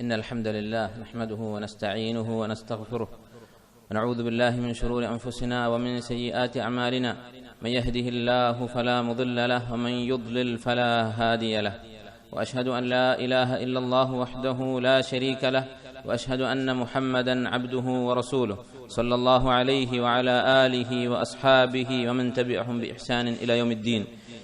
إن الحمد لله نحمده ونستعينه ونستغفره ونعوذ بالله من شرور أنفسنا ومن سيئات أعمالنا. من يهده الله فلا مضل له ومن يضلل فلا هادي له. وأشهد أن لا إله إلا الله وحده لا شريك له. وأشهد أن محمدا عبده ورسوله صلى الله عليه وعلى آله وأصحابه ومن تبعهم بإحسان إلى يوم الدين.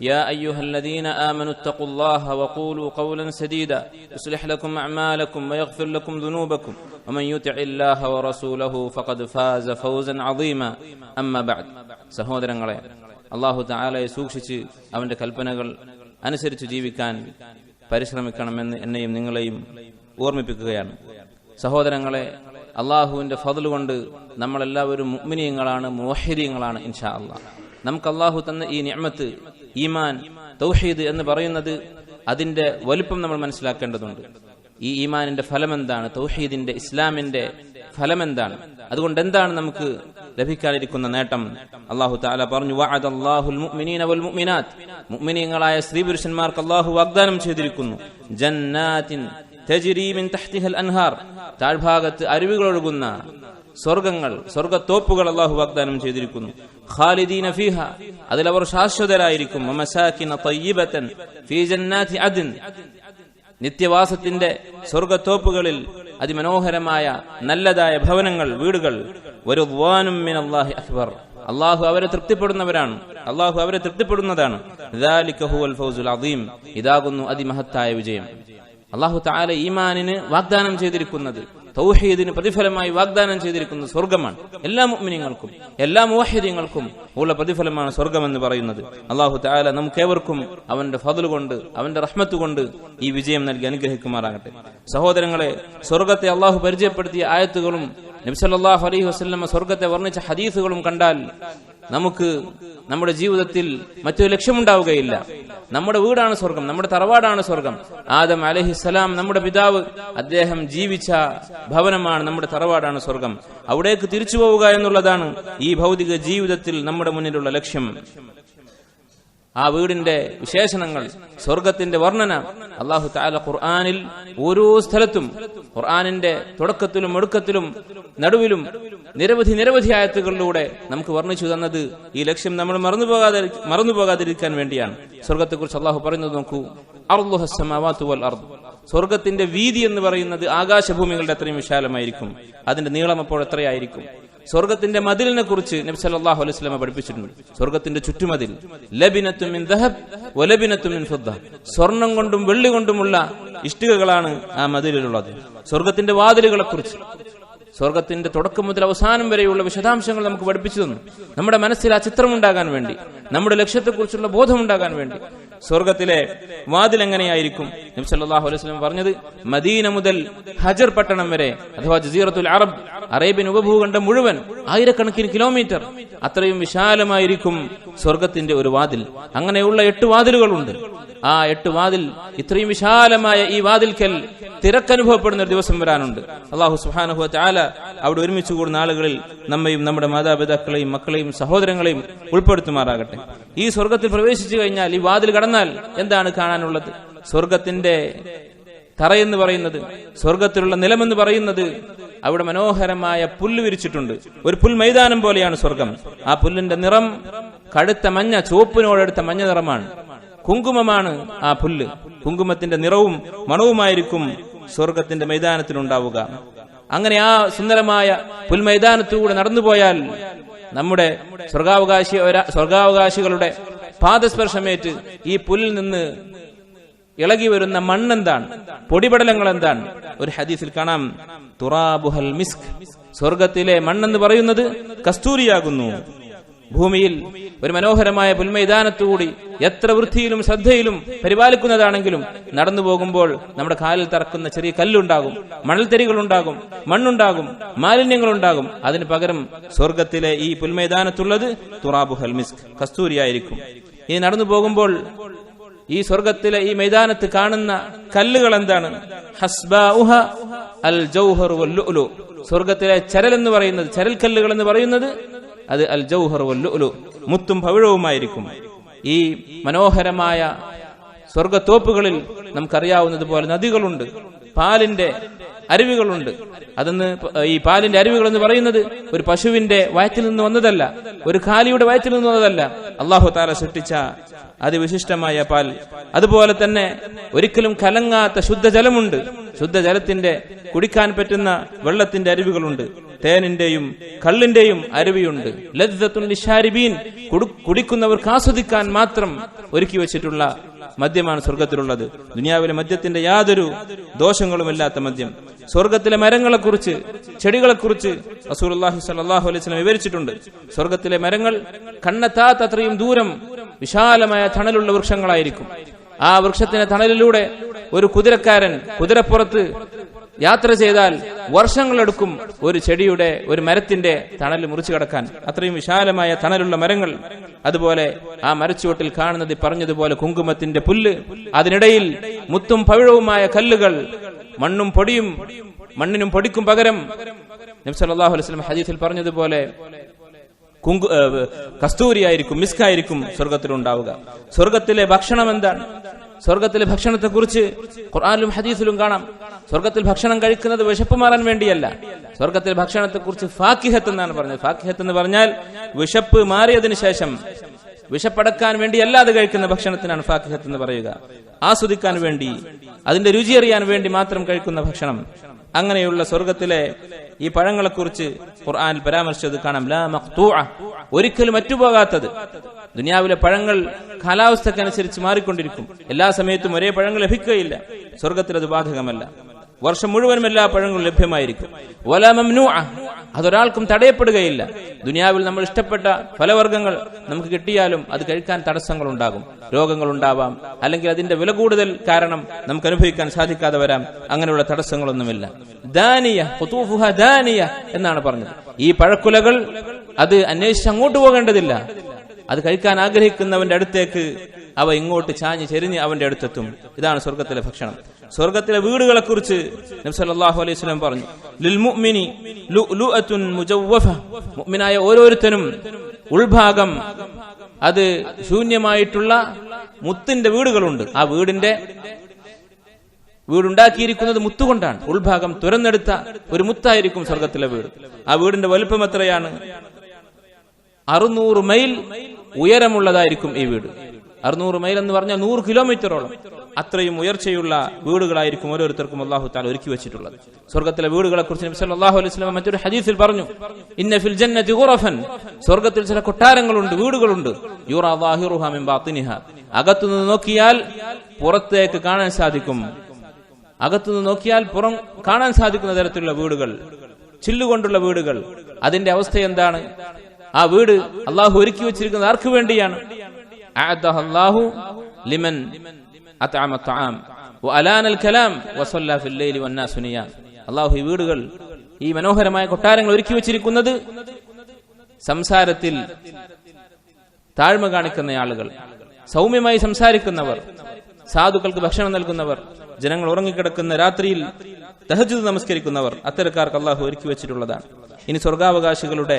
يا ايها الذين امنوا اتقوا الله وقولوا قولا سديدا يصلح لكم اعمالكم ويغفر لكم ذنوبكم ومن يطع الله ورسوله فقد فاز فوزا عظيما. اما بعد സഹോദരങ്ങളെ അള്ളാഹു താലയെ സൂക്ഷിച്ച് അവന്റെ കൽപ്പനകൾ അനുസരിച്ച് ജീവിക്കാൻ പരിശ്രമിക്കണമെന്ന് എന്നെയും നിങ്ങളെയും ഓർമ്മിപ്പിക്കുകയാണ്. സഹോദരങ്ങളെ അള്ളാഹുവിന്റെ ഫതിൽ കൊണ്ട് നമ്മളെല്ലാവരും മുഗ്മിനീയങ്ങളാണ് മോഹരീയങ്ങളാണ് ഇൻഷാ അള്ളാഹ് നമുക്ക് അള്ളാഹു തന്ന ഈ നിയമത്ത് ഈമാൻ തൗഹീദ് എന്ന് പറയുന്നത് അതിന്റെ വലുപ്പം നമ്മൾ മനസ്സിലാക്കേണ്ടതുണ്ട്. ഈ ഈമാനിന്റെ ഫലം എന്താണ് തൗഹീദിന്റെ ഇസ്ലാമിന്റെ ഫലം എന്താണ് അതുകൊണ്ട് എന്താണ് നമുക്ക് ലഭിക്കാനിരിക്കുന്ന നേട്ടം? അള്ളാഹു താല പറഞ്ഞു മുഅ്മിനീങ്ങളായ സ്ത്രീ പുരുഷന്മാർക്ക് അള്ളാഹു വാഗ്ദാനം ചെയ്തിരിക്കുന്നു. ജന്നാത്തിൻ അൻഹാർ. താഴ്ഭാഗത്ത് അരുവികളൊഴുകുന്ന സ്വർഗങ്ങൾ സ്വർഗത്തോപ്പുകൾ അള്ളാഹു വാഗ്ദാനം ചെയ്തിരിക്കുന്നു. ഖാലിദീന ഫീഹ അതിൽ അവർ ശാശ്വതരായിരിക്കും നിത്യവാസത്തിന്റെ സ്വർഗത്തോപ്പുകളിൽ അതിമനോഹരമായ നല്ലതായ ഭവനങ്ങൾ വീടുകൾ. ഒരു അക്ബർ. അള്ളാഹു അവരെ തൃപ്തിപ്പെടുന്നവരാണ്. അള്ളാഹു അവരെ തൃപ്തിപ്പെടുന്നതാണ്. ഇതാകുന്നു അതിമഹത്തായ വിജയം. അള്ളാഹു താല ഈമാനിന് വാഗ്ദാനം ചെയ്തിരിക്കുന്നത്. തൗഹീദിന് പ്രതിഫലമായി വാഗ്ദാനം ചെയ്തിരിക്കുന്ന സ്വർഗമാണ്. എല്ലാ മുഅ്മിനീങ്ങൾക്കും എല്ലാ മുവഹിദീങ്ങൾക്കും ഉള്ള പ്രതിഫലമാണ് സ്വർഗം എന്ന് പറയുന്നത്. അള്ളാഹു താല നമുക്കേവർക്കും അവന്റെ ഫതിൽ കൊണ്ട് അവന്റെ റഹ്മത്ത് കൊണ്ട് ഈ വിജയം നൽകി അനുഗ്രഹിക്കുമാറാകട്ടെ. സഹോദരങ്ങളെ സ്വർഗത്തെ അള്ളാഹു പരിചയപ്പെടുത്തിയ ആയത്തുകളും നബ്സല്ലാഹു അലൈഹി വസ്ലമ സ്വർഗത്തെ വർണിച്ച ഹദീസുകളും കണ്ടാൽ നമുക്ക് നമ്മുടെ ജീവിതത്തിൽ മറ്റൊരു ലക്ഷ്യമുണ്ടാവുകയില്ല. നമ്മുടെ വീടാണ് സ്വർഗം നമ്മുടെ തറവാടാണ് സ്വർഗം. ആദം അലഹിസലാം നമ്മുടെ പിതാവ് അദ്ദേഹം ജീവിച്ച ഭവനമാണ് നമ്മുടെ തറവാടാണ് സ്വർഗം. അവിടേക്ക് തിരിച്ചു പോവുക എന്നുള്ളതാണ് ഈ ഭൗതിക ജീവിതത്തിൽ നമ്മുടെ മുന്നിലുള്ള ലക്ഷ്യം. ആ വീടിന്റെ വിശേഷണങ്ങൾ സ്വർഗത്തിന്റെ വർണന അള്ളാഹു താല ഖുർആാനിൽ ഓരോ സ്ഥലത്തും ഖുർആാനിന്റെ തുടക്കത്തിലും ഒടുക്കത്തിലും നടുവിലും നിരവധി നിരവധി ആയത്തുകളിലൂടെ നമുക്ക് വർണിച്ചു തന്നത് ഈ ലക്ഷ്യം നമ്മൾ മറന്നുപോകാതെ മറന്നുപോകാതിരിക്കാൻ മറന്നു പോകാതിരിക്കാൻ വേണ്ടിയാണ്. സ്വർഗത്തെക്കുറിച്ച് അള്ളാഹു പറയുന്നത് നോക്കൂ അർദ്. സ്വർഗത്തിന്റെ വീതി എന്ന് പറയുന്നത് ആകാശഭൂമികളുടെ അത്രയും വിശാലമായിരിക്കും അതിന്റെ നീളം അപ്പോൾ എത്രയായിരിക്കും? സ്വർഗത്തിന്റെ മതിലിനെ കുറിച്ച് നബി സല്ലല്ലാഹു അലൈഹി വസല്ലം പഠിപ്പിച്ചിട്ടുണ്ട്. സ്വർഗത്തിന്റെ ചുറ്റുമതിൽ. ലബിനത്തുമിൻ ദഹബ് വലബിനത്തുമിൻ ഫുദ്ദ. സ്വർണം കൊണ്ടും വെള്ളി കൊണ്ടുമുള്ള ഇഷ്ടികകളാണ് ആ മതിലിലുള്ളത്. സ്വർഗത്തിന്റെ വാതിലുകളെ കുറിച്ച് സ്വർഗത്തിന്റെ തുടക്കം മുതൽ അവസാനം വരെയുള്ള വിശദാംശങ്ങൾ നമുക്ക് പഠിപ്പിച്ചു തന്നു. നമ്മുടെ മനസ്സിൽ ആ ചിത്രമുണ്ടാകാൻ വേണ്ടി. നമ്മുടെ ലക്ഷ്യത്തെക്കുറിച്ചുള്ള ബോധമുണ്ടാകാൻ വേണ്ടി. സ്വർഗത്തിലെ വാതിൽ എങ്ങനെയായിരിക്കും? നബ്സല്ലാഹു അലൈഹി സ്വലം പറഞ്ഞത് മദീന മുതൽ ഹജർ പട്ടണം വരെ അഥവാ ജസീറത്തുൽ അറബ് അറേബ്യൻ ഉപഭൂഖണ്ഡം മുഴുവൻ ആയിരക്കണക്കിന് കിലോമീറ്റർ. അത്രയും വിശാലമായിരിക്കും സ്വർഗത്തിന്റെ ഒരു വാതിൽ. അങ്ങനെയുള്ള എട്ട് വാതിലുകളുണ്ട്. ആ എട്ട് വാതിൽ ഇത്രയും വിശാലമായ ഈ വാതിൽക്കൽ തിരക്കനുഭവപ്പെടുന്ന ഒരു ദിവസം വരാനുണ്ട്. അള്ളാഹു സുഹാനുഹു ചാല അവിടെ ഒരുമിച്ച് കൂടുന്ന ആളുകളിൽ നമ്മയും നമ്മുടെ മാതാപിതാക്കളെയും മക്കളെയും സഹോദരങ്ങളെയും ഉൾപ്പെടുത്തുമാറാകട്ടെ. ഈ സ്വർഗത്തിൽ പ്രവേശിച്ചു കഴിഞ്ഞാൽ ഈ വാതിൽ കടന്നാൽ എന്താണ് കാണാനുള്ളത്? സ്വർഗത്തിന്റെ തറയെന്ന് പറയുന്നത് സ്വർഗത്തിലുള്ള നിലമെന്ന് പറയുന്നത് അവിടെ മനോഹരമായ പുല്ല് വിരിച്ചിട്ടുണ്ട്. ഒരു പുൽ മൈതാനം പോലെയാണ് സ്വർഗം. ആ പുല്ലിന്റെ നിറം കടുത്ത മഞ്ഞ ചുവപ്പിനോടെടുത്ത മഞ്ഞ നിറമാണ്. കുങ്കുമമാണ് ആ പുല്ല്. കുങ്കുമത്തിന്റെ നിറവും മണവുമായിരിക്കും സ്വർഗത്തിന്റെ മൈതാനത്തിലുണ്ടാവുക. അങ്ങനെ ആ സുന്ദരമായ പുൽമൈതാനത്തൂടെ നടന്നുപോയാൽ നമ്മുടെ സ്വർഗാവകാശി സ്വർഗാവകാശികളുടെ പാദസ്പർശമേറ്റ് ഈ പുല്ലിൽ നിന്ന് ഇളകി വരുന്ന മണ്ണെന്താണ്? പൊടിപടലങ്ങൾ എന്താണ് ഒരു ഹദീസിൽ കാണാം. തുറാബുഹൽ മിസ്ക്. സ്വർഗത്തിലെ മണ്ണെന്ന് പറയുന്നത് കസ്തൂരിയാകുന്നു. ഭൂമിയിൽ ഒരു മനോഹരമായ പുൽമൈതാനത്തുകൂടി എത്ര വൃത്തിയിലും ശ്രദ്ധയിലും പരിപാലിക്കുന്നതാണെങ്കിലും നടന്നു പോകുമ്പോൾ നമ്മുടെ കാലിൽ തറക്കുന്ന ചെറിയ കല്ലുണ്ടാകും മണൽത്തരികൾ ഉണ്ടാകും മണ്ണുണ്ടാകും മാലിന്യങ്ങളുണ്ടാകും. അതിന് പകരം സ്വർഗത്തിലെ ഈ പുൽമൈതാനത്തുള്ളത് തുറാബു ഹൽമിസ്ക് കസ്തൂരിയായിരിക്കും. ഇനി നടന്നു പോകുമ്പോൾ ഈ സ്വർഗത്തിലെ ഈ മൈതാനത്ത് കാണുന്ന കല്ലുകൾ എന്താണ് അൽ സ്വർഗത്തിലെ ചരൽ എന്ന് പറയുന്നത് ചരൽ കല്ലുകൾ എന്ന് പറയുന്നത് അത് അൽ ജൗഹർ വല്ലുലു മുത്തും ഭവിഴവുമായിരിക്കും ഈ മനോഹരമായ സ്വർഗത്തോപ്പുകളിൽ നമുക്കറിയാവുന്നത് പോലെ നദികളുണ്ട് പാലിന്റെ അരുവികളുണ്ട്. അതെന്ന് ഈ പാലിന്റെ അരുവികൾ എന്ന് പറയുന്നത് ഒരു പശുവിന്റെ വയറ്റിൽ നിന്ന് വന്നതല്ല ഒരു കാലിയുടെ വയറ്റിൽ നിന്ന് വന്നതല്ല. അള്ളാഹു താല സൃഷ്ടിച്ച അതിവിശിഷ്ടമായ പാൽ. അതുപോലെ തന്നെ ഒരിക്കലും കലങ്ങാത്ത ശുദ്ധജലമുണ്ട്. ശുദ്ധജലത്തിന്റെ കുടിക്കാൻ പറ്റുന്ന വെള്ളത്തിന്റെ അരുവികളുണ്ട്. തേനിന്റെയും കള്ളിന്റെയും അരുവിയുണ്ട്. ലദ്ദത്തുൻ ലിശാരിബീൻ കുടിക്കുന്നവർക്ക് ആസ്വദിക്കാൻ മാത്രം ഒരുക്കി വെച്ചിട്ടുള്ള മദ്യമാണ് സ്വർഗത്തിലുള്ളത് ദുനിയാവിലെ മദ്യത്തിന്റെ യാതൊരു ദോഷങ്ങളുമില്ലാത്ത മദ്യം. സ്വർഗത്തിലെ മരങ്ങളെക്കുറിച്ച് ചെടികളെക്കുറിച്ച് സ്വല്ലല്ലാഹു അലൈഹി വസല്ലം വിവരിച്ചിട്ടുണ്ട്. സ്വർഗത്തിലെ മരങ്ങൾ കണ്ണെത്താത്തത്രയും ദൂരം വിശാലമായ തണലുള്ള വൃക്ഷങ്ങളായിരിക്കും. ആ വൃക്ഷത്തിന്റെ തണലിലൂടെ ഒരു കുതിരക്കാരൻ കുതിരപ്പുറത്ത് യാത്ര ചെയ്താൽ വർഷങ്ങളെടുക്കും ഒരു ചെടിയുടെ ഒരു മരത്തിന്റെ തണൽ മുറിച്ചു കടക്കാൻ. അത്രയും വിശാലമായ തണലുള്ള മരങ്ങൾ. അതുപോലെ ആ മരച്ചുവട്ടിൽ കാണുന്നത് പറഞ്ഞതുപോലെ കുങ്കുമത്തിന്റെ പുല്ല്. അതിനിടയിൽ മുത്തും പവിഴവുമായ കല്ലുകൾ. മണ്ണും പൊടിയും മണ്ണിനും പൊടിക്കും പകരം. നബ്സല്ലാഹു അലൈഹി വസല്ലം ഹദീസിൽ പറഞ്ഞതുപോലെ കുങ്കു കസ്തൂരിയായിരിക്കും മിസ്കായിരിക്കും സ്വർഗത്തിലുണ്ടാവുക. സ്വർഗത്തിലെ ഭക്ഷണം എന്താണ് സ്വർഗത്തിലെ ഭക്ഷണത്തെ കുറിച്ച് ഖുർആാനിലും ഹദീസിലും കാണാം. സ്വർഗത്തിൽ ഭക്ഷണം കഴിക്കുന്നത് വിശപ്പ് മാറാൻ വേണ്ടിയല്ല. സ്വർഗത്തിലെ ഭക്ഷണത്തെ കുറിച്ച് ഫാക്കിഹത്ത് എന്നാണ് പറഞ്ഞത്. ഫാക്കിഹത്ത് എന്ന് പറഞ്ഞാൽ വിശപ്പ് മാറിയതിനു ശേഷം വിശപ്പടക്കാൻ വേണ്ടി അല്ലാതെ കഴിക്കുന്ന ഭക്ഷണത്തിനാണ് ഫാക്കിഹത്ത് എന്ന് പറയുക. ആസ്വദിക്കാൻ വേണ്ടി അതിന്റെ രുചി അറിയാൻ വേണ്ടി മാത്രം കഴിക്കുന്ന ഭക്ഷണം. അങ്ങനെയുള്ള സ്വർഗത്തിലെ ഈ പഴങ്ങളെ കുറിച്ച് ഖുർആാനിൽ പരാമർശിച്ചത് കാണാം. ഒരിക്കലും അറ്റുപോകാത്തത്. ദുനിയാവിലെ പഴങ്ങൾ കാലാവസ്ഥക്കനുസരിച്ച് മാറിക്കൊണ്ടിരിക്കും. എല്ലാ സമയത്തും ഒരേ പഴങ്ങൾ ലഭിക്കുകയില്ല. സ്വർഗത്തിൽ അത് ബാധകമല്ല. വർഷം മുഴുവനും എല്ലാ പഴങ്ങളും ലഭ്യമായിരിക്കും. വല മംനൂഅ. അതൊരാൾക്കും തടയപ്പെടുകയില്ല. ദുനിയാവിൽ നമ്മൾ ഇഷ്ടപ്പെട്ട ഫലവർഗങ്ങൾ നമുക്ക് കിട്ടിയാലും അത് കഴിക്കാൻ തടസ്സങ്ങൾ ഉണ്ടാകും രോഗങ്ങൾ ഉണ്ടാവാം അല്ലെങ്കിൽ അതിന്റെ വില കൂടുതൽ കാരണം നമുക്ക് അനുഭവിക്കാൻ സാധിക്കാതെ വരാം. അങ്ങനെയുള്ള തടസ്സങ്ങളൊന്നുമില്ല. ദാനിയ ദാനിയ എന്നാണ് പറഞ്ഞത്. ഈ പഴക്കുലകൾ അത് അന്വേഷിച്ച് അങ്ങോട്ട് പോകേണ്ടതില്ല. അത് കഴിക്കാൻ ആഗ്രഹിക്കുന്നവന്റെ അടുത്തേക്ക് അവ ഇങ്ങോട്ട് ചാഞ്ഞ് ചെരിഞ്ഞ് അവന്റെ അടുത്തെത്തും. ഇതാണ് സ്വർഗത്തിലെ ഭക്ഷണം. സ്വർഗത്തിലെ വീടുകളെ കുറിച്ച് നബ്സല്ലാഹു അലൈഹി സ്വലം പറഞ്ഞു. ലിൽ മുഅ്മിനി ലുഅ്ലുഅത്തുൻ മുജവ്വഫ. മുഅ്മിനായ ഓരോരുത്തരും ഉൾഭാഗം അത് ശൂന്യമായിട്ടുള്ള മുത്തിന്റെ വീടുകളുണ്ട്. ആ വീടിന്റെ വീടുണ്ടാക്കിയിരിക്കുന്നത് മുത്തുകൊണ്ടാണ്. ഉൾഭാഗം തുരന്നെടുത്ത ഒരു മുത്തായിരിക്കും സ്വർഗത്തിലെ വീട്. ആ വീടിന്റെ വലുപ്പം എത്രയാണ്? അറുന്നൂറ് മൈൽ ഉയരമുള്ളതായിരിക്കും ഈ വീട്. അറുന്നൂറ് മൈൽ എന്ന് പറഞ്ഞാൽ നൂറ് കിലോമീറ്ററോളം അത്രയും ഉയർച്ചയുള്ള വീടുകളായിരിക്കും ഓരോരുത്തർക്കും അള്ളാഹു താൽ ഒരുക്കി വെച്ചിട്ടുള്ളത്. സ്വർഗത്തിലെ വീടുകളെ കുറിച്ച് അള്ളാഹു അലൈഹി സ്വലം മറ്റൊരു ഹദീസിൽ പറഞ്ഞു ഇന്ന ഫിൽ ജന്നതി സ്വർഗത്തിൽ ചില കൊട്ടാരങ്ങളുണ്ട് വീടുകളുണ്ട്. മിൻ അകത്തുനിന്ന് നോക്കിയാൽ പുറത്തേക്ക് കാണാൻ സാധിക്കും. അകത്തുനിന്ന് നോക്കിയാൽ പുറം കാണാൻ സാധിക്കുന്ന തരത്തിലുള്ള വീടുകൾ ചില്ലുകൊണ്ടുള്ള വീടുകൾ. അതിന്റെ അവസ്ഥ എന്താണ്? ആ വീട് അള്ളാഹു ഒരുക്കി വെച്ചിരിക്കുന്നത് ആർക്കു വേണ്ടിയാണ്? ലിമൻ അത്ആമ തആം വഅലാനൽ കലാം വസല്ല ഫിൽ ലൈലി വന്നാസു നിയാം അല്ലാഹു ഈ വീടുകൾ ഈ മനോഹരമായ കൊട്ടാരങ്ങൾ ഒരുക്കി വെച്ചിരിക്കുന്നത് സംസാരത്തിൽ താഴ്മ കാണിക്കുന്ന ആളുകൾ സൗമ്യമായി സംസാരിക്കുന്നവർ സാധുക്കൾക്ക് ഭക്ഷണം നൽകുന്നവർ ജനങ്ങൾ ഉറങ്ങിക്കിടക്കുന്ന രാത്രിയിൽ തഹജുദ് നമസ്കരിക്കുന്നവർ അത്തരക്കാർക്ക് അള്ളാഹു ഒരുക്കി വെച്ചിട്ടുള്ളതാണ്. ഇനി സ്വർഗാവകാശികളുടെ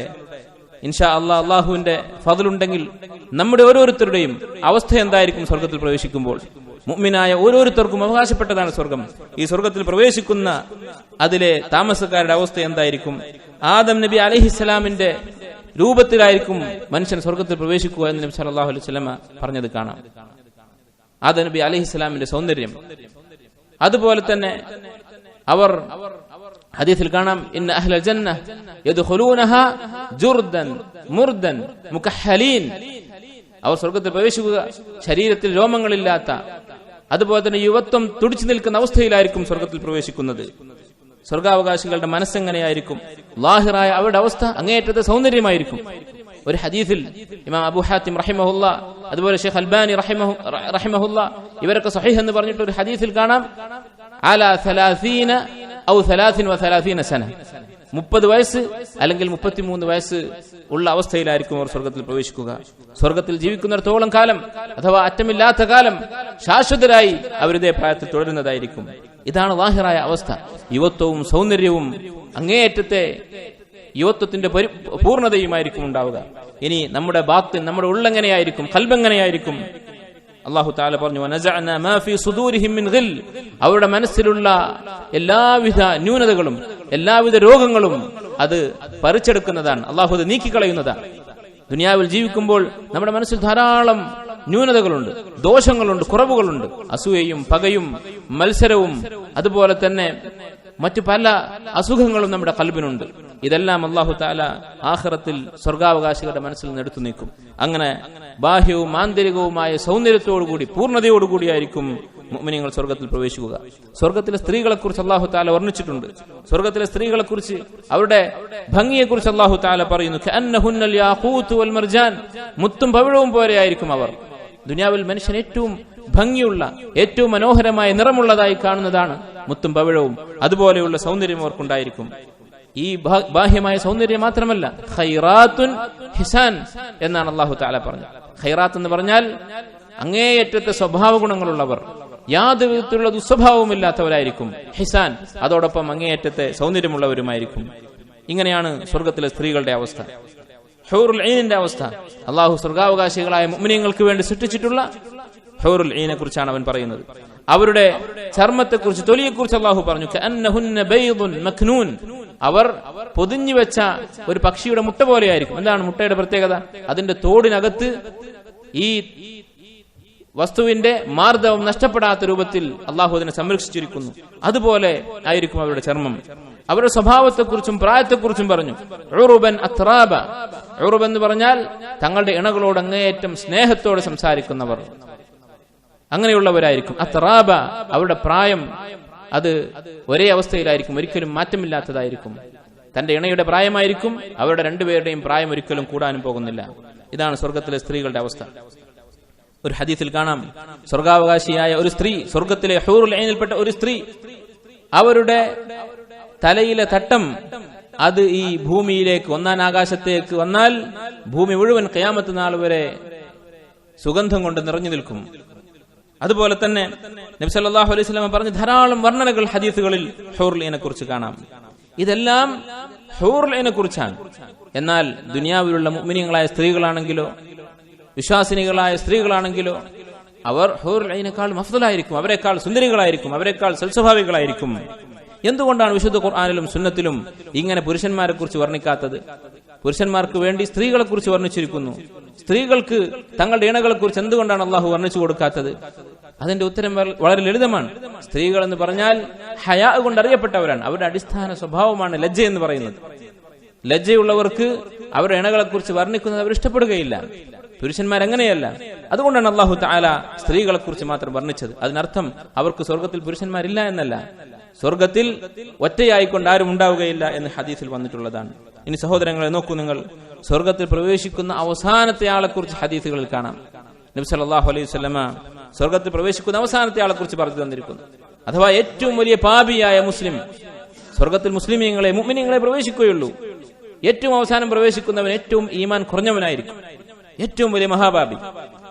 ഇൻഷാ അള്ളാ അള്ളാഹുവിന്റെ ഫതിലുണ്ടെങ്കിൽ നമ്മുടെ ഓരോരുത്തരുടെയും അവസ്ഥ എന്തായിരിക്കും സ്വർഗത്തിൽ പ്രവേശിക്കുമ്പോൾ? മുഅ്മിനായ ഓരോരുത്തർക്കും അവകാശപ്പെട്ടതാണ് സ്വർഗം. ഈ സ്വർഗത്തിൽ പ്രവേശിക്കുന്ന അതിലെ താമസക്കാരുടെ അവസ്ഥ എന്തായിരിക്കും? ആദം നബി അലഹിസ്സലാമിന്റെ രൂപത്തിലായിരിക്കും മനുഷ്യൻ സ്വർഗത്തിൽ പ്രവേശിക്കുക എന്ന് നബി സല്ലല്ലാഹു അലൈഹി വസല്ലമ പറഞ്ഞത് കാണാം. ആദം നബി അലഹിസ്സലാമിന്റെ സൗന്ദര്യം. അതുപോലെ തന്നെ അവർ ഹദീസിൽ കാണാം ഇന്ന ജന്ന ജുർദൻ മുർദൻ അവർ സ്വർഗത്തിൽ പ്രവേശിക്കുക ശരീരത്തിൽ രോമങ്ങളില്ലാത്ത അതുപോലെ തന്നെ യുവത്വം തുടിച്ചു നിൽക്കുന്ന അവസ്ഥയിലായിരിക്കും സ്വർഗത്തിൽ പ്രവേശിക്കുന്നത്. സ്വർഗാവകാശികളുടെ മനസ്സെങ്ങനെയായിരിക്കും? ലാഹിറായ അവരുടെ അവസ്ഥ അങ്ങേയറ്റത്തെ സൗന്ദര്യമായിരിക്കും. ഒരു ഹദീഫിൽ ഇമാം അബു ഹാത്തിം റഹിമഹുല്ല അതുപോലെ ഷെയ്ഖ് അൽബാനി റഹിമഹു റഹിമഹുല്ല ഇവരൊക്കെ സഹീഹ് എന്ന് പറഞ്ഞിട്ട് ഒരു ഹദീഫിൽ കാണാം. അല സലാസീന ഔ സന മുപ്പത് വയസ്സ് അല്ലെങ്കിൽ മുപ്പത്തിമൂന്ന് വയസ്സ് ഉള്ള അവസ്ഥയിലായിരിക്കും അവർ സ്വർഗത്തിൽ പ്രവേശിക്കുക. സ്വർഗത്തിൽ ജീവിക്കുന്നിടത്തോളം കാലം അഥവാ അറ്റമില്ലാത്ത കാലം ശാശ്വതരായി അവരുടെ പ്രായത്തിൽ തുടരുന്നതായിരിക്കും. ഇതാണ് വാഹിറായ അവസ്ഥ. യുവത്വവും സൗന്ദര്യവും അങ്ങേയറ്റത്തെ യുവത്വത്തിന്റെ പൂർണതയുമായിരിക്കും ഉണ്ടാവുക. ഇനി നമ്മുടെ ബാത്ത് നമ്മുടെ ഉള്ളെങ്ങനെയായിരിക്കും കൽബെങ്ങനെയായിരിക്കും അള്ളാഹു താല പറഞ്ഞു. അവരുടെ മനസ്സിലുള്ള എല്ലാവിധ ന്യൂനതകളും എല്ലാവിധ രോഗങ്ങളും അത് പറിച്ചെടുക്കുന്നതാണ്. അള്ളാഹു അത് നീക്കിക്കളയുന്നതാണ്. ദുനിയാവിൽ ജീവിക്കുമ്പോൾ നമ്മുടെ മനസ്സിൽ ധാരാളം ന്യൂനതകളുണ്ട് ദോഷങ്ങളുണ്ട് കുറവുകളുണ്ട്. അസൂയയും പകയും മത്സരവും അതുപോലെ തന്നെ മറ്റു പല അസുഖങ്ങളും നമ്മുടെ കൽബിനുണ്ട്. ഇതെല്ലാം അള്ളാഹു താല ആഹ്റത്തിൽ സ്വർഗാവകാശികളുടെ മനസ്സിൽ നിന്ന് എടുത്തു നീക്കും. അങ്ങനെ ബാഹ്യവും ആന്തരികവുമായ സൗന്ദര്യത്തോടുകൂടി പൂർണതയോടുകൂടിയായിരിക്കും മുഅ്മിനീങ്ങൾ സ്വർഗത്തിൽ പ്രവേശിക്കുക. സ്വർഗത്തിലെ സ്ത്രീകളെ കുറിച്ച് അള്ളാഹു താല വർണിച്ചിട്ടുണ്ട്. സ്വർഗത്തിലെ സ്ത്രീകളെ കുറിച്ച് അവരുടെ ഭംഗിയെ കുറിച്ച് അള്ളാഹു താല പറയുന്നു. മുത്തും പവിഴവും പോലെയായിരിക്കും അവർ. ദുനിയാവിൽ മനുഷ്യൻ ഏറ്റവും ഭംഗിയുള്ള ഏറ്റവും മനോഹരമായ നിറമുള്ളതായി കാണുന്നതാണ് മുത്തും പവിഴവും. അതുപോലെയുള്ള സൗന്ദര്യം അവർക്കുണ്ടായിരിക്കും. ഈ ബാഹ്യമായ സൗന്ദര്യം മാത്രമല്ല ഖൈറാത്തുൻ ഹിസാൻ എന്നാണ് അള്ളാഹു താല പറഞ്ഞത്. ഖൈറാത്ത് എന്ന് പറഞ്ഞാൽ അങ്ങേയറ്റത്തെ സ്വഭാവ ഗുണങ്ങളുള്ളവർ യാതൊരു വിധത്തിലുള്ള ദുസ്വഭാവമില്ലാത്തവരായിരിക്കും ഹിസാൻ അതോടൊപ്പം അങ്ങേയറ്റത്തെ സൗന്ദര്യമുള്ളവരുമായിരിക്കും. ഇങ്ങനെയാണ് സ്വർഗത്തിലെ സ്ത്രീകളുടെ അവസ്ഥ. ഹൂറുൽ അവസ്ഥ. അള്ളാഹു സ്വർഗാവകാശികളായ മുഅ്മിനീങ്ങൾക്ക് വേണ്ടി സൃഷ്ടിച്ചിട്ടുള്ള ഹൂറുൽ ഈനെ കുറിച്ചാണ് അവൻ പറയുന്നത്. അവരുടെ ചർമ്മത്തെക്കുറിച്ച് തൊലിയെക്കുറിച്ച് അള്ളാഹു പറഞ്ഞു. അവർ പൊതിഞ്ഞു വെച്ച ഒരു പക്ഷിയുടെ മുട്ട പോലെയായിരിക്കും. എന്താണ് മുട്ടയുടെ പ്രത്യേകത? അതിന്റെ തോടിനകത്ത് ഈ വസ്തുവിന്റെ മാർദ്ദവം നഷ്ടപ്പെടാത്ത രൂപത്തിൽ അള്ളാഹു അതിനെ സംരക്ഷിച്ചിരിക്കുന്നു. അതുപോലെ ആയിരിക്കും അവരുടെ ചർമ്മം. അവരുടെ സ്വഭാവത്തെക്കുറിച്ചും പ്രായത്തെക്കുറിച്ചും പറഞ്ഞു. ഉറുബൻ അത്രാബ. ഉറുബ് എന്ന് പറഞ്ഞാൽ തങ്ങളുടെ ഇണകളോട് അങ്ങേയറ്റം സ്നേഹത്തോടെ സംസാരിക്കുന്നവർ. അങ്ങനെയുള്ളവരായിരിക്കും. അത്രാബ അവരുടെ പ്രായം അത് ഒരേ അവസ്ഥയിലായിരിക്കും. ഒരിക്കലും മാറ്റമില്ലാത്തതായിരിക്കും. തന്റെ ഇണയുടെ പ്രായമായിരിക്കും. അവരുടെ രണ്ടുപേരുടെയും പ്രായം ഒരിക്കലും കൂടാനും പോകുന്നില്ല. ഇതാണ് സ്വർഗത്തിലെ സ്ത്രീകളുടെ അവസ്ഥ. ഒരു ഹദീസിൽ കാണാം. സ്വർഗാവകാശിയായ ഒരു സ്ത്രീ സ്വർഗത്തിലെ ഹൂറുൽ ഐനിൽപ്പെട്ട ഒരു സ്ത്രീ അവരുടെ തലയിലെ തട്ടം അത് ഈ ഭൂമിയിലേക്ക് ഒന്നാം ആകാശത്തേക്ക് വന്നാൽ ഭൂമി മുഴുവൻ കയാമത്ത് നാൾ വരെ സുഗന്ധം കൊണ്ട് നിറഞ്ഞു നിൽക്കും. അതുപോലെ തന്നെ നബി അലൈഹി വസല്ലം പറഞ്ഞ ധാരാളം വർണനകൾ ഹദീസുകളിൽ ഹൂർലിനെ കുറിച്ച് കാണാം. ഇതെല്ലാം ഹൂർലിനെ കുറിച്ചാണ് എന്നാൽ ദുനിയാവിലുള്ള മുമിനിയങ്ങളായ സ്ത്രീകളാണെങ്കിലോ വിശ്വാസിനികളായ സ്ത്രീകളാണെങ്കിലോ അവർ ഹൂർലിനേക്കാൾ മഫ്തലായിരിക്കും അവരെക്കാൾ സുന്ദരികളായിരിക്കും അവരെക്കാൾ സൽസ്വഭാവികളായിരിക്കും. എന്തുകൊണ്ടാണ് വിശുദ്ധ ഖുർആാനിലും സുന്നത്തിലും ഇങ്ങനെ പുരുഷന്മാരെ കുറിച്ച് വർണിക്കാത്തത്? പുരുഷന്മാർക്ക് വേണ്ടി സ്ത്രീകളെ കുറിച്ച് വർണിച്ചിരിക്കുന്നു. സ്ത്രീകൾക്ക് തങ്ങളുടെ ഇണകളെ കുറിച്ച് എന്തുകൊണ്ടാണ് അള്ളാഹു വർണിച്ചു കൊടുക്കാത്തത്? അതിന്റെ ഉത്തരം വളരെ ലളിതമാണ്. സ്ത്രീകൾ എന്ന് പറഞ്ഞാൽ ഹയാ കൊണ്ട് അറിയപ്പെട്ടവരാണ്. അവരുടെ അടിസ്ഥാന സ്വഭാവമാണ് ലജ്ജ എന്ന് പറയുന്നത്. ലജ്ജയുള്ളവർക്ക് അവരുടെ ഇണകളെ കുറിച്ച് വർണിക്കുന്നത് അവർ ഇഷ്ടപ്പെടുകയില്ല. പുരുഷന്മാർ അങ്ങനെയല്ല അതുകൊണ്ടാണ് അള്ളാഹു താല സ്ത്രീകളെ കുറിച്ച് മാത്രം വർണിച്ചത്. അതിനർത്ഥം അവർക്ക് സ്വർഗത്തിൽ പുരുഷന്മാരില്ല എന്നല്ല. സ്വർഗത്തിൽ ഒറ്റയായിക്കൊണ്ട് ആരും ഉണ്ടാവുകയില്ല എന്ന് ഹദീസിൽ വന്നിട്ടുള്ളതാണ്. ഇനി സഹോദരങ്ങളെ നോക്കൂ നിങ്ങൾ. സ്വർഗത്തിൽ പ്രവേശിക്കുന്ന അവസാനത്തെ ആളെ കുറിച്ച് ഹദീസുകളിൽ കാണാം. നബി അലൈഹി സ്വലമ സ്വർഗത്തിൽ പ്രവേശിക്കുന്ന അവസാനത്തെ ആളെ കുറിച്ച് പറഞ്ഞു തന്നിരിക്കുന്നു. അഥവാ ഏറ്റവും വലിയ പാപിയായ മുസ്ലിം സ്വർഗത്തിൽ മുസ്ലിമീങ്ങളെ മുഅ്മിനീങ്ങളെ പ്രവേശിക്കുകയുള്ളൂ. ഏറ്റവും അവസാനം പ്രവേശിക്കുന്നവൻ ഏറ്റവും ഈമാൻ കുറഞ്ഞവനായിരിക്കും. ഏറ്റവും വലിയ മഹാപാപി.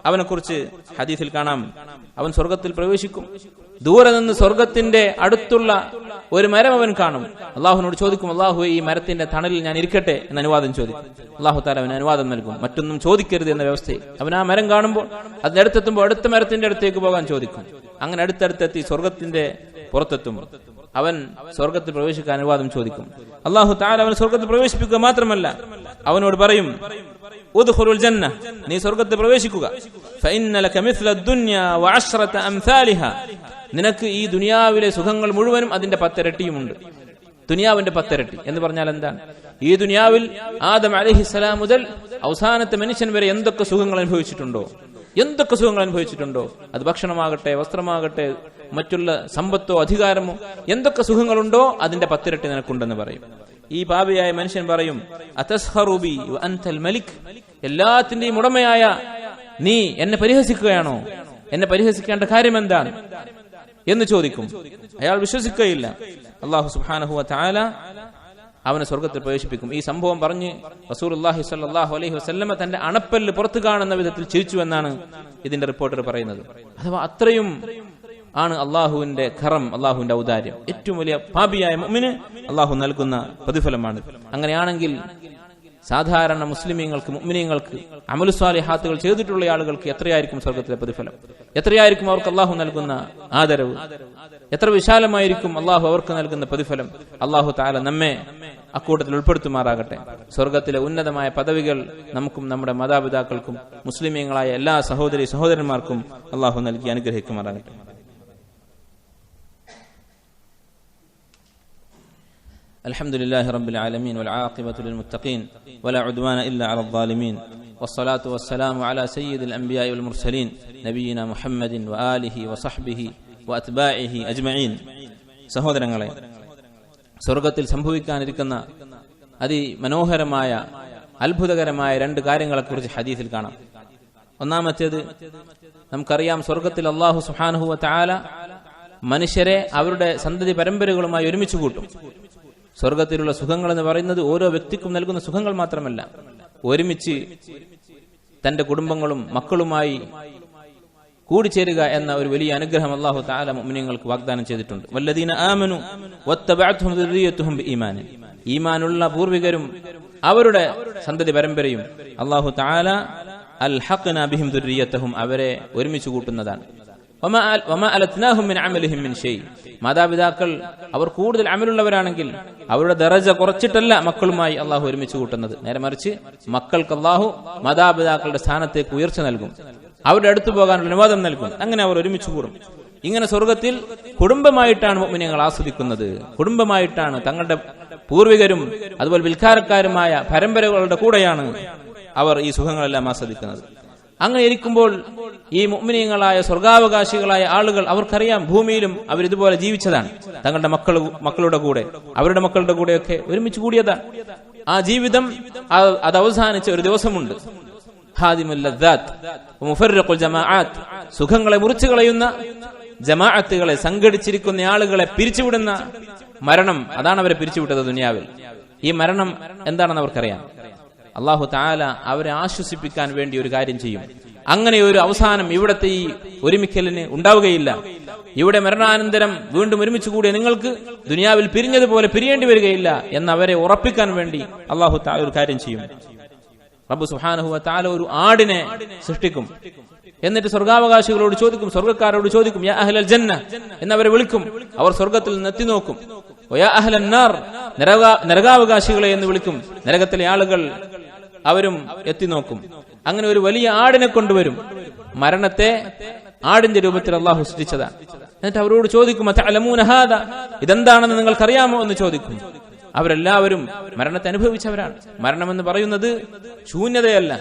അവനെ കുറിച്ച് ഹദീസിൽ കാണാം. അവൻ സ്വർഗത്തിൽ പ്രവേശിക്കും. ദൂരെ നിന്ന് സ്വർഗത്തിന്റെ അടുത്തുള്ള ഒരു മരം അവൻ കാണും. അള്ളാഹുവിനോട് ചോദിക്കും അള്ളാഹു ഈ മരത്തിന്റെ തണലിൽ ഞാൻ ഇരിക്കട്ടെ? എന്ന് അനുവാദം ചോദിക്കും. അള്ളാഹു താല അവന് അനുവാദം നൽകും. മറ്റൊന്നും ചോദിക്കരുത് എന്ന വ്യവസ്ഥയിൽ. അവൻ ആ മരം കാണുമ്പോൾ അതിനടുത്തെത്തുമ്പോൾ അടുത്ത മരത്തിന്റെ അടുത്തേക്ക് പോകാൻ ചോദിക്കും. അങ്ങനെ അടുത്തടുത്തെത്തി സ്വർഗത്തിന്റെ പുറത്തെത്തും അവൻ സ്വർഗത്തിൽ പ്രവേശിക്കാൻ അനുവാദം ചോദിക്കും. അള്ളാഹു താല അവൻ സ്വർഗത്തിൽ പ്രവേശിപ്പിക്കുക മാത്രമല്ല അവനോട് പറയും ജന്ന നീ സ്വർഗത്തിൽ പ്രവേശിക്കുക. നിനക്ക് ഈ ദുനിയാവിലെ സുഖങ്ങൾ മുഴുവനും അതിന്റെ പത്തിരട്ടിയുമുണ്ട് ദുനിയാവിന്റെ പത്തിരട്ടി എന്ന് പറഞ്ഞാൽ എന്താണ്? ഈ ദുനിയാവിൽ ആദം അലഹിസ്സലാം മുതൽ അവസാനത്തെ മനുഷ്യൻ വരെ എന്തൊക്കെ സുഖങ്ങൾ അനുഭവിച്ചിട്ടുണ്ടോ? എന്തൊക്കെ സുഖങ്ങൾ അനുഭവിച്ചിട്ടുണ്ടോ? അത് ഭക്ഷണമാകട്ടെ വസ്ത്രമാകട്ടെ മറ്റുള്ള സമ്പത്തോ അധികാരമോ എന്തൊക്കെ സുഖങ്ങളുണ്ടോ അതിന്റെ പത്തിരട്ടി നിനക്കുണ്ടെന്ന് പറയും. ഈ പാപിയായ മനുഷ്യൻ പറയും അൻതൽ മലിക്. എല്ലാത്തിന്റെയും ഉടമയായ നീ എന്നെ പരിഹസിക്കുകയാണോ? എന്നെ പരിഹസിക്കേണ്ട കാര്യം എന്താണ്? എന്ന് ചോദിക്കും. അയാൾ വിശ്വസിക്കുകയില്ല. അള്ളാഹു സുബാനഹുവ താല അവനെ സ്വർഗത്തിൽ പ്രവേശിപ്പിക്കും. ഈ സംഭവം പറഞ്ഞ് റസൂലുള്ളാഹി സ്വല്ലല്ലാഹു അലൈഹി വസല്ലമ തന്റെ അണപ്പല്ല് പുറത്തു കാണുന്ന വിധത്തിൽ ചിരിച്ചു എന്നാണ് ഇതിന്റെ റിപ്പോർട്ടർ പറയുന്നത്. അഥവാ അത്രയും ആണ് അള്ളാഹുവിന്റെ ഖറം അള്ളാഹുവിന്റെ ഔദാര്യം. ഏറ്റവും വലിയ പാപിയായ മമ്മിന് അള്ളാഹു നൽകുന്ന പ്രതിഫലമാണ്. അങ്ങനെയാണെങ്കിൽ സാധാരണ മുസ്ലിമീങ്ങൾക്ക് മുഅ്മിനീങ്ങൾക്ക് അമലുസ്വാലിഹാത്തുകൾ ചെയ്തിട്ടുള്ള ആളുകൾക്ക് എത്രയായിരിക്കും സ്വർഗത്തിലെ പ്രതിഫലം? എത്രയായിരിക്കും അവർക്ക് അള്ളാഹു നൽകുന്ന ആദരവ്? എത്ര വിശാലമായിരിക്കും അള്ളാഹു അവർക്ക് നൽകുന്ന പ്രതിഫലം? അള്ളാഹു താല നമ്മെ അക്കൂട്ടത്തിൽ ഉൾപ്പെടുത്തുമാറാകട്ടെ. സ്വർഗത്തിലെ ഉന്നതമായ പദവികൾ നമുക്കും നമ്മുടെ മാതാപിതാക്കൾക്കും മുസ്ലിമീങ്ങളായ എല്ലാ സഹോദരി സഹോദരന്മാർക്കും അള്ളാഹു നൽകി അനുഗ്രഹിക്കുമാറാകട്ടെ. الحمد لله رب العالمين والعاقبة للمتقين ولا عدوان إلا على الظالمين والصلاة والسلام على سيد الأنبياء والمرسلين نبينا محمد وآله وصحبه وأتباعه أجمعين സഹോദരങ്ങളെ സ്വർഗത്തിൽ സംഭവിക്കാനിരിക്കുന്ന അതിമനോഹരമായ അത്ഭുതകരമായ രണ്ട് കാര്യങ്ങളെക്കുറിച്ച് ഹദീസിൽ കാണാം ഒന്നാമത്തേത് നമുക്കറിയാം സ്വർഗത്തിൽ അള്ളാഹു സുഹാനുഹുവ താല മനുഷ്യരെ അവരുടെ സന്തതി പരമ്പരകളുമായി ഒരുമിച്ച് കൂട്ടും സ്വർഗത്തിലുള്ള സുഖങ്ങൾ എന്ന് പറയുന്നത് ഓരോ വ്യക്തിക്കും നൽകുന്ന സുഖങ്ങൾ മാത്രമല്ല. ഒരുമിച്ച് തന്റെ കുടുംബങ്ങളും മക്കളുമായി കൂടിച്ചേരുക എന്ന ഒരു വലിയ അനുഗ്രഹം അള്ളാഹു താല മുഅ്മിനീങ്ങൾക്ക് വാഗ്ദാനം ചെയ്തിട്ടുണ്ട്. വല്ലദീന ആമനു ബിഈമാനിൻ. ഈമാനുള്ള പൂർവികരും അവരുടെ സന്തതി പരമ്പരയും അള്ളാഹു താല അൽ ഹഖ്ന ബിഹിം ദുരിയത്തഹും അവരെ ഒരുമിച്ച് കൂട്ടുന്നതാണ്. മാതാപിതാക്കൾ അവർ കൂടുതൽ അമലുള്ളവരാണെങ്കിൽ അവരുടെ ദറജ കുറച്ചിട്ടല്ല മക്കളുമായി അള്ളാഹു ഒരുമിച്ച് കൂട്ടുന്നത്. നേരെ മറിച്ച് മക്കൾക്ക് അള്ളാഹു മാതാപിതാക്കളുടെ സ്ഥാനത്തേക്ക് ഉയർച്ച നൽകും. അവരുടെ അടുത്തു പോകാനുള്ള അനുവാദം നൽകും. അങ്ങനെ അവർ ഒരുമിച്ച് കൂടും. ഇങ്ങനെ സ്വർഗത്തിൽ കുടുംബമായിട്ടാണ് ഞങ്ങൾ ആസ്വദിക്കുന്നത്. കുടുംബമായിട്ടാണ് തങ്ങളുടെ പൂർവികരും അതുപോലെ വിൽക്കാരക്കാരുമായ പരമ്പരകളുടെ കൂടെയാണ് അവർ ഈ സുഖങ്ങളെല്ലാം ആസ്വദിക്കുന്നത്. അങ്ങനെ ഇരിക്കുമ്പോൾ ഈ മുഅ്മിനീങ്ങളായ സ്വർഗാവകാശികളായ ആളുകൾ അവർക്കറിയാം ഭൂമിയിലും അവർ ഇതുപോലെ ജീവിച്ചതാണ്. തങ്ങളുടെ മക്കൾ മക്കളുടെ കൂടെ അവരുടെ മക്കളുടെ കൂടെയൊക്കെ ഒരുമിച്ച് കൂടിയതാണ്. ആ ജീവിതം അത് അവസാനിച്ച ഒരു ദിവസമുണ്ട്. സുഖങ്ങളെ മുറിച്ചു കളയുന്ന ജമാഅത്തുകളെ സംഘടിച്ചിരിക്കുന്ന ആളുകളെ പിരിച്ചുവിടുന്ന മരണം. അതാണ് അവരെ പിരിച്ചുവിട്ടത് ദുനിയാവിൽ. ഈ മരണം എന്താണെന്ന് അവർക്കറിയാം. അള്ളാഹു താല അവരെ ആശ്വസിപ്പിക്കാൻ വേണ്ടി ഒരു കാര്യം ചെയ്യും. അങ്ങനെ ഒരു അവസാനം ഇവിടത്തെ ഈ ഒരുമിക്കലിന് ഉണ്ടാവുകയില്ല. ഇവിടെ മരണാനന്തരം വീണ്ടും ഒരുമിച്ച് കൂടിയ നിങ്ങൾക്ക് ദുനിയാവിൽ പിരിഞ്ഞതുപോലെ പിരിയേണ്ടി വരികയില്ല എന്ന് അവരെ ഉറപ്പിക്കാൻ വേണ്ടി അള്ളാഹു താല ഒരു കാര്യം ചെയ്യും. റബ്ബു സുഹാനഹുവ താല ഒരു ആടിനെ സൃഷ്ടിക്കും. എന്നിട്ട് സ്വർഗാവകാശികളോട് ചോദിക്കും സ്വർഗക്കാരോട് ചോദിക്കും യാ അഹ്ലൽ ജന്ന എന്നവരെ വിളിക്കും. അവർ സ്വർഗത്തിൽ നിന്ന് എത്തി നോക്കും. നരകാവകാശികളെ എന്ന് വിളിക്കും. നരകത്തിലെ ആളുകൾ അവരും എത്തി നോക്കും അങ്ങനെ ഒരു വലിയ ആടിനെ കൊണ്ടുവരും. മരണത്തെ ആടിന്റെ രൂപത്തിൽ അള്ളാഹു സൃഷ്ടിച്ചതാണ്. എന്നിട്ട് അവരോട് ചോദിക്കും? ഇതെന്താണെന്ന് നിങ്ങൾക്കറിയാമോ? എന്ന് ചോദിക്കും. അവരെല്ലാവരും മരണത്തെ അനുഭവിച്ചവരാണ്. മരണമെന്ന് പറയുന്നത് ശൂന്യതയല്ല.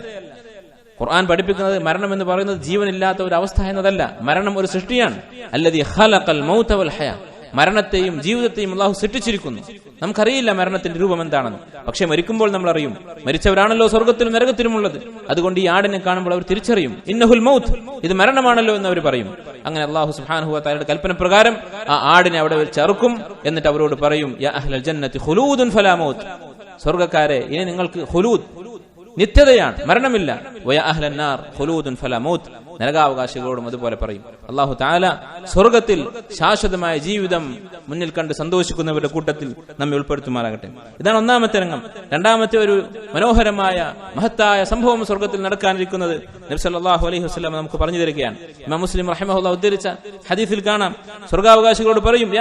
ഖുർആൻ പഠിപ്പിക്കുന്നത് മരണം എന്ന് പറയുന്നത് ജീവനില്ലാത്ത ഒരു അവസ്ഥ എന്നതല്ല. മരണം ഒരു സൃഷ്ടിയാണ്. അല്ലതി ഖലഖൽ മൗത വൽ ഹയ. മരണത്തെയും ജീവിതത്തെയും അള്ളാഹു സൃഷ്ടിച്ചിരിക്കുന്നു. നമുക്കറിയില്ല മരണത്തിന്റെ രൂപം എന്താണെന്ന്. പക്ഷെ മരിക്കുമ്പോൾ നമ്മൾ അറിയും മരിച്ചവരാണല്ലോ സ്വർഗത്തിലും നരകത്തിലുമുള്ളത്. അതുകൊണ്ട് ഈ ആടിനെ കാണുമ്പോൾ അവർ തിരിച്ചറിയും ഇന്നഹുൽ മൗത്ത് ഇത് മരണമാണല്ലോ എന്ന് അവർ പറയും. അങ്ങനെ അള്ളാഹു സുബ്ഹാനഹു താരയുടെ കൽപ്പന പ്രകാരം ആ ആടിനെ അവിടെ വെച്ച് അറുക്കും എന്നിട്ട് അവരോട് പറയും സ്വർഗക്കാരെ ഇനി നിങ്ങൾക്ക് ഹുലൂദ് നിത്യതയാണ് മരണമില്ല. അഹ്ലന്നാർ നരകാവകാശികളോടും അതുപോലെ പറയും. അള്ളാഹു താല സ്വർഗത്തിൽ ശാശ്വതമായ ജീവിതം മുന്നിൽ കണ്ട് സന്തോഷിക്കുന്നവരുടെ കൂട്ടത്തിൽ നമ്മെ ഉൾപ്പെടുത്തുമാറാകട്ടെ. ഇതാണ് ഒന്നാമത്തെ രംഗം. രണ്ടാമത്തെ ഒരു മനോഹരമായ മഹത്തായ സംഭവം സ്വർഗത്തിൽ നടക്കാനിരിക്കുന്നത് നബ്സല്ലാഹു അലൈഹി വസ്ലാം നമുക്ക് പറഞ്ഞു തരികയാണ്. ഇമാം മുസ്ലിം റഹിമഹുല്ല ഉദ്ധരിച്ച ഹദീഫിൽ കാണാം. സ്വർഗാവകാശികളോട് പറയും.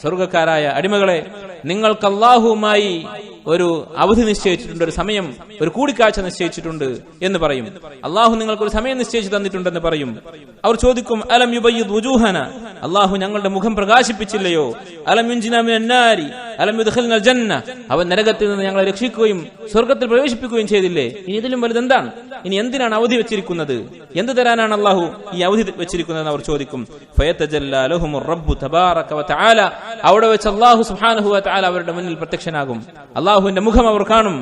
സ്വർഗക്കാരായ അടിമകളെ നിങ്ങൾക്ക് അള്ളാഹുവുമായി ഒരു അവധി നിശ്ചയിച്ചിട്ടുണ്ട് ഒരു സമയം ഒരു കൂടിക്കാഴ്ച നിശ്ചയിച്ചിട്ടുണ്ട് എന്ന് പറയും. അള്ളാഹു നിങ്ങൾക്ക് ഒരു സമയം നിശ്ചയിച്ചു തന്നിട്ടുണ്ടെന്ന് പറയും. അവർ ചോദിക്കും അലം യുബയ്യിദ് അള്ളാഹു ഞങ്ങളുടെ മുഖം പ്രകാശിപ്പിച്ചില്ലയോ? അലം മിനൻ അലം ജന്ന? അവൻ നരകത്തിൽ നിന്ന് ഞങ്ങളെ രക്ഷിക്കുകയും സ്വർഗത്തിൽ പ്രവേശിപ്പിക്കുകയും ചെയ്തില്ലേ? ഇനി ഇതിലും വലുത് എന്താണ്? ഇനി എന്തിനാണ് അവധി വെച്ചിരിക്കുന്നത്? എന്ത് തരാനാണ് അള്ളാഹു ഈ അവധി വെച്ചിരിക്കുന്നതെന്ന് അവർ ചോദിക്കും. അവിടെ വെച്ച് അള്ളാഹു വതആല അവരുടെ മുന്നിൽ പ്രത്യക്ഷനാകും. അള്ളാഹുവിന്റെ മുഖം അവർ കാണും.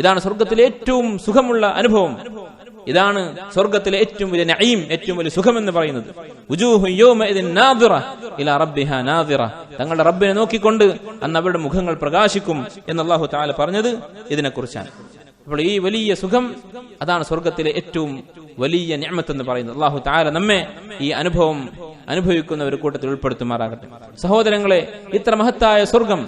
ഇതാണ് സ്വർഗത്തിലെ ഏറ്റവും സുഖമുള്ള അനുഭവം. ഇതാണ് സ്വർഗത്തിലെ ഏറ്റവും വലിയ നഈം ഏറ്റവും വലിയ സുഖം എന്ന് പറയുന്നത് തങ്ങളുടെ റബ്ബിനെ നോക്കിക്കൊണ്ട് അന്ന് അവരുടെ മുഖങ്ങൾ പ്രകാശിക്കും എന്ന് അള്ളാഹു താല പറഞ്ഞത് ഇതിനെക്കുറിച്ചാണ്. അപ്പോൾ ഈ വലിയ സുഖം അതാണ് സ്വർഗത്തിലെ ഏറ്റവും വലിയ നിഅമത്ത് എന്ന് പറയുന്നത്. അള്ളാഹു തആല നമ്മെ ഈ അനുഭവം അനുഭവിക്കുന്ന ഒരു കൂട്ടത്തിൽ ഉൾപ്പെടുത്തുമാറാകട്ടെ. സഹോദരങ്ങളെ ഇത്ര മഹത്തായ സ്വർഗം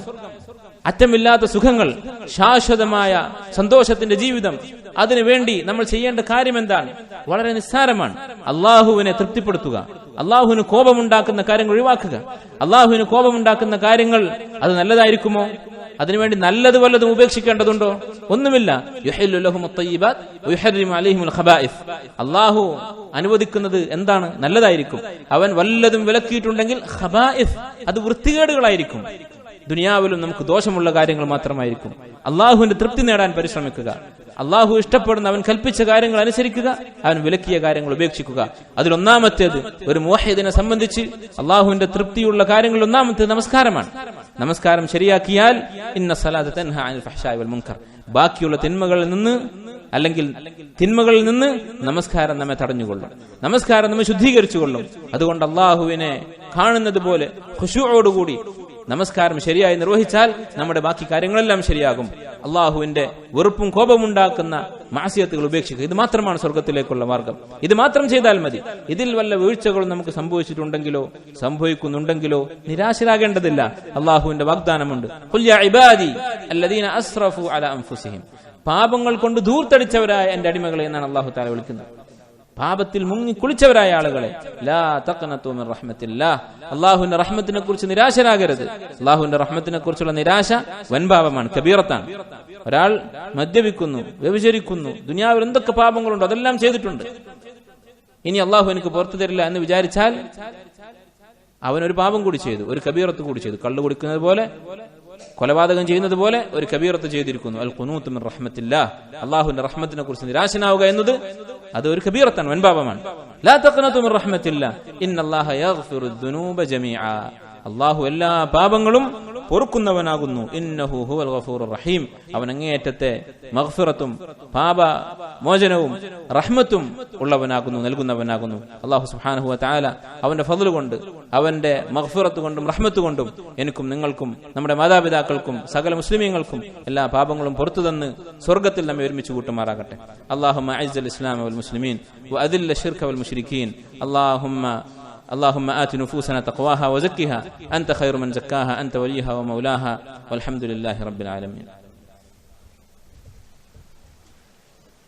അറ്റമില്ലാത്ത സുഖങ്ങൾ ശാശ്വതമായ സന്തോഷത്തിന്റെ ജീവിതം. അതിനുവേണ്ടി നമ്മൾ ചെയ്യേണ്ട കാര്യം എന്താണ് വളരെ നിസ്സാരമാണ്. അള്ളാഹുവിനെ തൃപ്തിപ്പെടുത്തുക. അള്ളാഹുവിന് കോപമുണ്ടാക്കുന്ന കാര്യങ്ങൾ ഒഴിവാക്കുക. അള്ളാഹുവിന് കോപമുണ്ടാക്കുന്ന കാര്യങ്ങൾ അത് നല്ലതായിരിക്കുമോ? അതിനുവേണ്ടി നല്ലത് വല്ലതും ഉപേക്ഷിക്കേണ്ടതുണ്ടോ? ഒന്നുമില്ല. അള്ളാഹു അനുവദിക്കുന്നത് എന്താണ്? നല്ലതായിരിക്കും. അവൻ വല്ലതും വിലക്കിയിട്ടുണ്ടെങ്കിൽ അത് വൃത്തികേടുകളായിരിക്കും. ദുനിയാവിലും നമുക്ക് ദോഷമുള്ള കാര്യങ്ങൾ മാത്രമായിരിക്കും. അള്ളാഹുവിന്റെ തൃപ്തി നേടാൻ പരിശ്രമിക്കുക. അള്ളാഹു ഇഷ്ടപ്പെടുന്ന അവൻ കൽപ്പിച്ച കാര്യങ്ങൾ അനുസരിക്കുക. അവൻ വിലക്കിയ കാര്യങ്ങൾ ഉപേക്ഷിക്കുക. അതിലൊന്നാമത്തേത് ഒരു മോഹിദിനെ സംബന്ധിച്ച് അള്ളാഹുവിന്റെ തൃപ്തിയുള്ള കാര്യങ്ങൾ ഒന്നാമത്തേത് നമസ്കാരമാണ്. നമസ്കാരം ശരിയാക്കിയാൽ ഇന്ന സലാദ് മുൻകർ. ബാക്കിയുള്ള തിന്മകളിൽ നിന്ന് അല്ലെങ്കിൽ തിന്മകളിൽ നിന്ന് നമസ്കാരം നമ്മെ തടഞ്ഞുകൊള്ളും. നമസ്കാരം നമ്മെ ശുദ്ധീകരിച്ചുകൊള്ളും. അതുകൊണ്ട് അള്ളാഹുവിനെ കാണുന്നത് പോലെ ഖുശുവോടുകൂടി നമസ്കാരം ശരിയായി നിർവഹിച്ചാൽ നമ്മുടെ ബാക്കി കാര്യങ്ങളെല്ലാം ശരിയാകും. അള്ളാഹുവിന്റെ വെറുപ്പും കോപമുണ്ടാക്കുന്ന മാസിയത്തുകൾ ഉപേക്ഷിക്കുക. ഇത് മാത്രമാണ് സ്വർഗത്തിലേക്കുള്ള മാർഗം. ഇത് മാത്രം ചെയ്താൽ മതി. ഇതിൽ വല്ല വീഴ്ചകളും നമുക്ക് സംഭവിച്ചിട്ടുണ്ടെങ്കിലോ സംഭവിക്കുന്നുണ്ടെങ്കിലോ നിരാശരാകേണ്ടതില്ല. അള്ളാഹുവിന്റെ വാഗ്ദാനമുണ്ട്. പാപങ്ങൾ കൊണ്ട് ധൂർത്തടിച്ചവരായ എന്റെ അടിമകളെ എന്നാണ് അള്ളാഹു താല വിളിക്കുന്നത്. പാപത്തിൽ മുങ്ങി കുളിച്ചവരായ ആളുകളെ ലാ അള്ളാഹുവിന്റെ റഹ്മത്തിനെ കുറിച്ച് നിരാശരാകരുത്. അള്ളാഹുവിന്റെ റഹ്മത്തിനെ കുറിച്ചുള്ള നിരാശ വൻപാപമാണ് കബീറത്താണ്. ഒരാൾ മദ്യപിക്കുന്നു വ്യഭിചരിക്കുന്നു ദുനിയാവിൽ എന്തൊക്കെ പാപങ്ങളുണ്ടോ അതെല്ലാം ചെയ്തിട്ടുണ്ട്. ഇനി അള്ളാഹു എനിക്ക് പുറത്തു തരില്ല എന്ന് വിചാരിച്ചാൽ അവൻ ഒരു പാപം കൂടി ചെയ്തു ഒരു കബീറത്ത് കൂടി ചെയ്തു കള്ളു കുടിക്കുന്നത് പോലെ കൊലപാതകം ചെയ്യുന്നത് പോലെ ഒരു കബീറത്ത് ചെയ്തിരിക്കുന്നു. അൽ കുനൂത്ത് മിൻ റഹ്മത്തില്ല. അള്ളാഹുവിന്റെ റഹ്മത്തിനെ കുറിച്ച് നിരാശനാവുക എന്നത് അത് ഒരു കബീറത്താണ് വൻപാപമാണ്. ലാ തഖ്നതു മിൻ റഹ്മത്തില്ല. ഇന്നല്ലാഹ യഗ്ഫിറു ദുനൂബ ജമീഅ അള്ളാഹു എല്ലാ പാപങ്ങളും പൊറുക്കുന്നവനാകുന്നു. ഇന്നഹു ഹുവൽ റഹീം. അവൻ അങ്ങേയറ്റത്തെ മഹ്ഫിറത്തും പാപ മോചനവും റഹ്മത്തും ഉള്ളവനാകുന്നു നൽകുന്നവനാകുന്നു. അള്ളാഹു സുഹാനഹു താല അവന്റെ ഫതിൽ കൊണ്ട് അവന്റെ മഹ്ഫിറത്ത് കൊണ്ടും റഹ്മത്ത് കൊണ്ടും എനിക്കും നിങ്ങൾക്കും നമ്മുടെ മാതാപിതാക്കൾക്കും സകല മുസ്ലിമീങ്ങൾക്കും എല്ലാ പാപങ്ങളും പുറത്തു തന്ന് സ്വർഗത്തിൽ നമ്മെ ഒരുമിച്ച് കൂട്ടുമാറാകട്ടെ. അള്ളാഹു ഇസ്ലാം മുസ്ലിമീൻ وأذل الشرك والمشركين اللهم اللهم آت نفوسنا تقواها وزكها. أنت خير من زكاها أنت وليها ومولاها. والحمد لله رب العالمين.